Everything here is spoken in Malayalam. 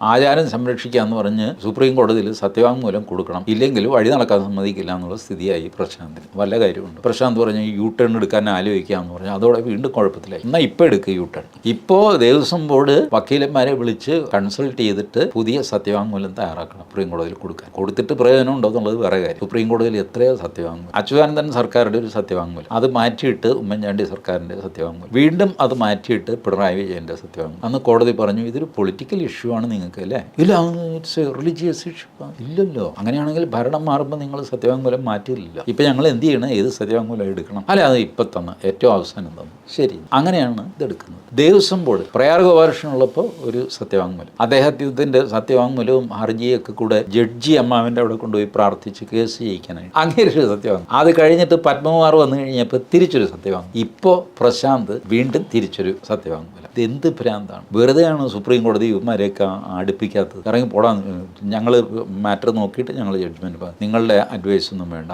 ആചാരം സംരക്ഷിക്കുക എന്ന് പറഞ്ഞ് സുപ്രീം കോടതിയിൽ സത്യവാങ്മൂലം കൊടുക്കണം. ഇല്ലെങ്കിൽ വഴി നടക്കാൻ സമ്മതിക്കില്ല എന്നുള്ള സ്ഥിതിയായി പ്രശാന്തിന്. വല്ല കാര്യമുണ്ട്? പ്രശാന്ത് പറഞ്ഞ യു ടേൺ എടുക്കാൻ ആലോചിക്കുക എന്ന് പറഞ്ഞാൽ അതോടെ വീണ്ടും കുഴപ്പത്തിലായി. എന്നാൽ ഇപ്പോൾ എടുക്കുക യു ടേൺ ഇപ്പോൾ ദേവസ്വം ബോർഡ് വക്കീലന്മാരെ വിളിച്ച് കൺസൾട്ട് ചെയ്തിട്ട് പുതിയ സത്യവാങ്മൂലം തയ്യാറാക്കണം സുപ്രീം കോടതിയിൽ കൊടുക്കാൻ. കൊടുത്തിട്ട് പ്രയോജനം ഉണ്ടോ എന്നുള്ളത് വേറെ കാര്യം. സുപ്രീം കോടതിയിൽ എത്രയോ സത്യവാങ്മൂലം. അച്യുതാനന്ദൻ സർക്കാരുടെ ഒരു സത്യവാങ്മൂലം. അത് മാറ്റിയിട്ട് ഉമ്മൻചാണ്ടി സർക്കാരിന്റെ സത്യവാങ്മൂലം. വീണ്ടും അത് മാറ്റിയിട്ട് പിണറായി വിജയന്റെ സത്യവാങ്മൂലം. അന്ന് കോടതി പറഞ്ഞു ഇതൊരു പൊളിറ്റിക്കൽ ഇഷ്യൂ ആണ് നിങ്ങൾക്ക് അല്ലേ? ഇല്ല ഇറ്റ്സ് റിലീജിയസ് ഇഷ്യൂ ഇല്ലല്ലോ. അങ്ങനെയാണെങ്കിൽ ഭരണം മാറുമ്പോൾ നിങ്ങൾ സത്യവാങ്മൂലം മാറ്റിയില്ല ഇപ്പം ഞങ്ങൾ എന്ത് ചെയ്യണം? ഏത് സത്യവാങ്മൂലം എടുക്കണം? അല്ല അത് ഇപ്പം തന്നെ ഏറ്റവും അവസാനം തന്നു. ശരി. അങ്ങനെയാണ് ഇതെടുക്കുന്നത്. ദേവസ്വം ബോർഡ് പ്രയാർ ഗോപാലകൃഷ്ണനുള്ളപ്പോൾ ഒരു സത്യവാങ്മൂലം. അദ്ദേഹത്തിന്റെ സത്യവാങ്മൂലവും ഹർജിയൊക്കെ കൂടെ ജഡ്ജി അമ്മാവിന്റെ അവിടെ കൊണ്ടുപോയി പ്രാർത്ഥിച്ച് കേസ് ചെയ്യിക്കാനായി അങ്ങനെ ഒരു സത്യവാങ്മൂലം. അത് കഴിഞ്ഞിട്ട് പത്മകുമാർ വന്നു കഴിഞ്ഞപ്പോൾ തിരിച്ചൊരു സത്യവാങ്മൂലം. ഇപ്പോൾ പ്രശാന്ത് വീണ്ടും തിരിച്ചൊരു സത്യവാങ്മൂലം. ഇത് എന്ത് ഭ്രാന്താണ്? വെറുതെയാണ് സുപ്രീം കോടതി ഇവന്മാരെയൊക്കെ അടുപ്പിക്കാത്തത്. ഇറങ്ങി പോടാൻ ഞങ്ങൾ മാറ്റർ നോക്കിയിട്ട് ഞങ്ങൾ ജഡ്ജ്മെന്റ് നിങ്ങളുടെ അഡ്വൈസ് ഒന്നും വേണ്ട.